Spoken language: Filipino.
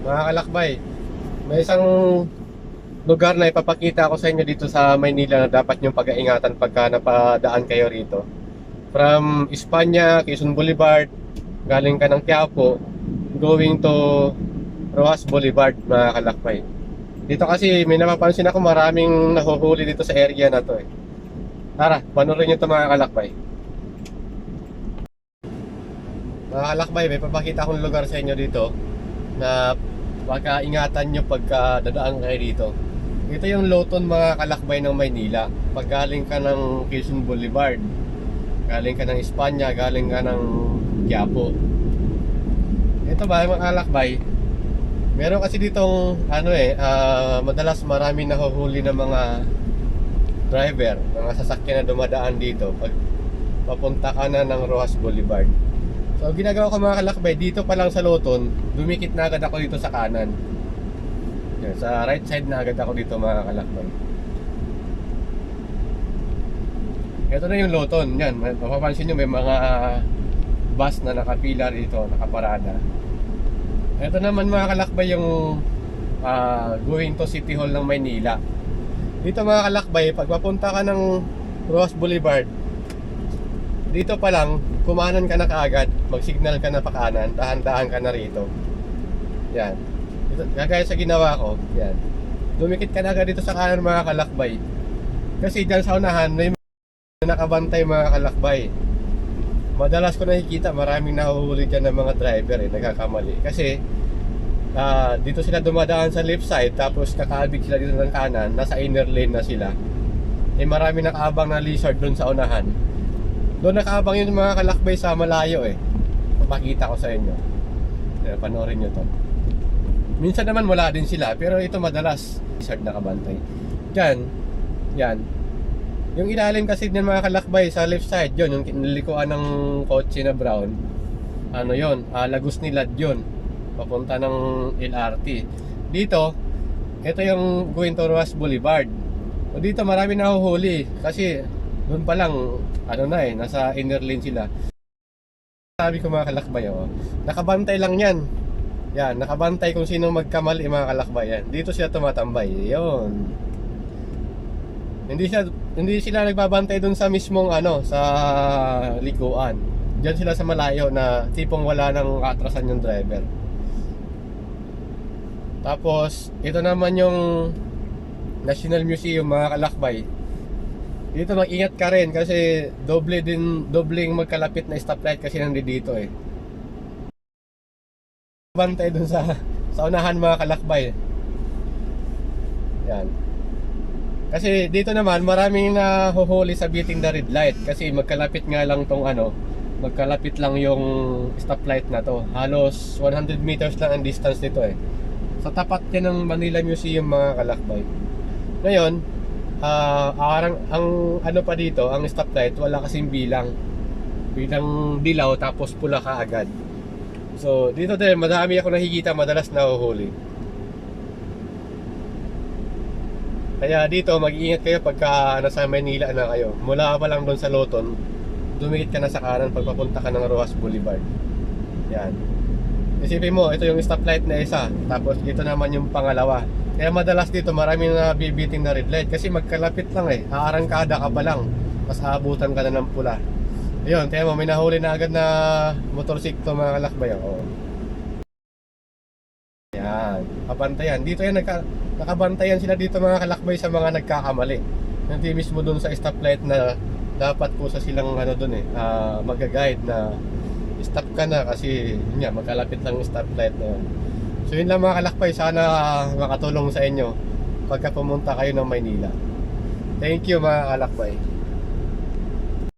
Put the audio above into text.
mga kalakbay, may isang lugar na ipapakita ko sa inyo dito sa Maynila na dapat niyong pag-aingatan pagka napadaan kayo rito. From Espanya, Quezon Boulevard, galing ka ng Quiapo, going to Rojas Boulevard, mga kalakbay. Dito kasi may napapansin ako maraming nahuhuli dito sa area na to eh. Tara, panoorin nyo ito mga kalakbay. Mga kalakbay, may papakita akong lugar sa inyo dito na pagkaingatan nyo pagka dadaan kayo dito. Ito yung Loton mga kalakbay ng Maynila. Pag galing ka ng Quezon Boulevard, galing ka ng Espanya, galing ka ng Quiapo. Ito ba mga kalakbay? Meron kasi ditong ano eh, ah, madalas marami nahuhuli ng mga driver, mga sasakyan na dumadaan dito pag papunta ka na ng Rojas Boulevard. So ginagawa ko mga kalakbay, dito pa lang sa Loton, dumikit na agad ako dito sa kanan. Yan, sa right side na agad ako dito mga kalakbay. Ito na yung Loton, yan. Mapapansin nyo may mga bus na nakapila dito, nakaparada. Ito naman mga kalakbay yung ah, going to City Hall ng Maynila. Dito mga kalakbay, pag papunta ka ng Ross Boulevard, dito pa lang, kumanan ka na kaagad, mag-signal ka na pa kanan, dahan-dahan ka na rito. Yan. Dito, kagaya sa ginawa ko, yan. Dumikit ka na agad dito sa kanan mga kalakbay. Kasi dyan sa unahan, may nakabantay mga kalakbay. Madalas ko nakikita, maraming nahuhuli dyan ng mga driver eh, nagkakamali. Kasi, ah, dito sila dumadaan sa left side, tapos kakaabig sila dito ng kanan, nasa inner lane na sila. Eh marami nakaabang na lizard doon sa unahan. Doon nakaabang yung mga kalakbay sa malayo eh. Papakita ko sa inyo. Eh, panoorin nyo to. Minsan naman wala din sila, pero ito madalas lizard nakabantay. Diyan, yan. Yung ilalim kasi ng mga kalakbay sa left side, yon yung kinilikuan ng kotse na brown. Ano yon ah, Lagos Nilad yun. Papunta ng LRT. Dito, ito yung going to Rojas Boulevard. O dito marami nahuhuli kasi doon pa lang ano na eh, nasa inner lane sila. Sabi ko mga kalakbay, oh, nakabantay lang yan. Yan, nakabantay kung sino magkamali mga kalakbay yan. Dito sila tumatambay. Yun. Hindi sila hindi sila nagbabantay doon sa mismong ano, sa likuan. Diyan sila sa malayo na tipong wala nang atrasan yung driver. Tapos, ito naman yung National Museum mga kalakbay. Dito mag-ingat ka rin kasi doble din dobling magkalapit na stoplight kasi nandito eh. Bantay dun sa sa unahan mga kalakbay. Yan. Kasi dito naman maraming nahuhuli sa beating the red light kasi magkalapit nga lang tong ano, magkalapit lang yung stoplight na to. Halos 100 meters lang ang distance nito eh. Sa tapat yan ng Manila Museum mga kalakbay. Ngayon, ah arang ang ano pa dito, ang stoplight wala kasing bilang. Bilang dilaw tapos pula ka agad. So, dito din madami ako nakikita madalas nahuhuli. Kaya dito mag-iingat kayo pagka nasa Manila na kayo. Mula pa lang doon sa Loton, dumikit ka na sa kanan pag papunta ka ng Rojas Boulevard. Yan. Isipin mo, ito yung stoplight na isa, tapos dito naman yung pangalawa. Kaya madalas dito marami na bibiting na red light kasi magkalapit lang eh. Aarangkada ka pa lang, tapos aabutan ka na ng pula. Ayun, mo may nahuli na agad na motorsiklo mga kalakbay. Oo. Yan, kabantayan. Dito yan, nagka, nakabantayan sila dito mga kalakbay sa mga nagkakamali. Hindi mismo dun sa stoplight na dapat po sa silang ano dun eh, ah, mag-guide na stop ka na kasi yun nga, magkalapit lang yung stoplight na yun. So yun lang mga kalakbay, sana makatulong sa inyo pagka pumunta kayo ng Maynila. Thank you mga kalakbay.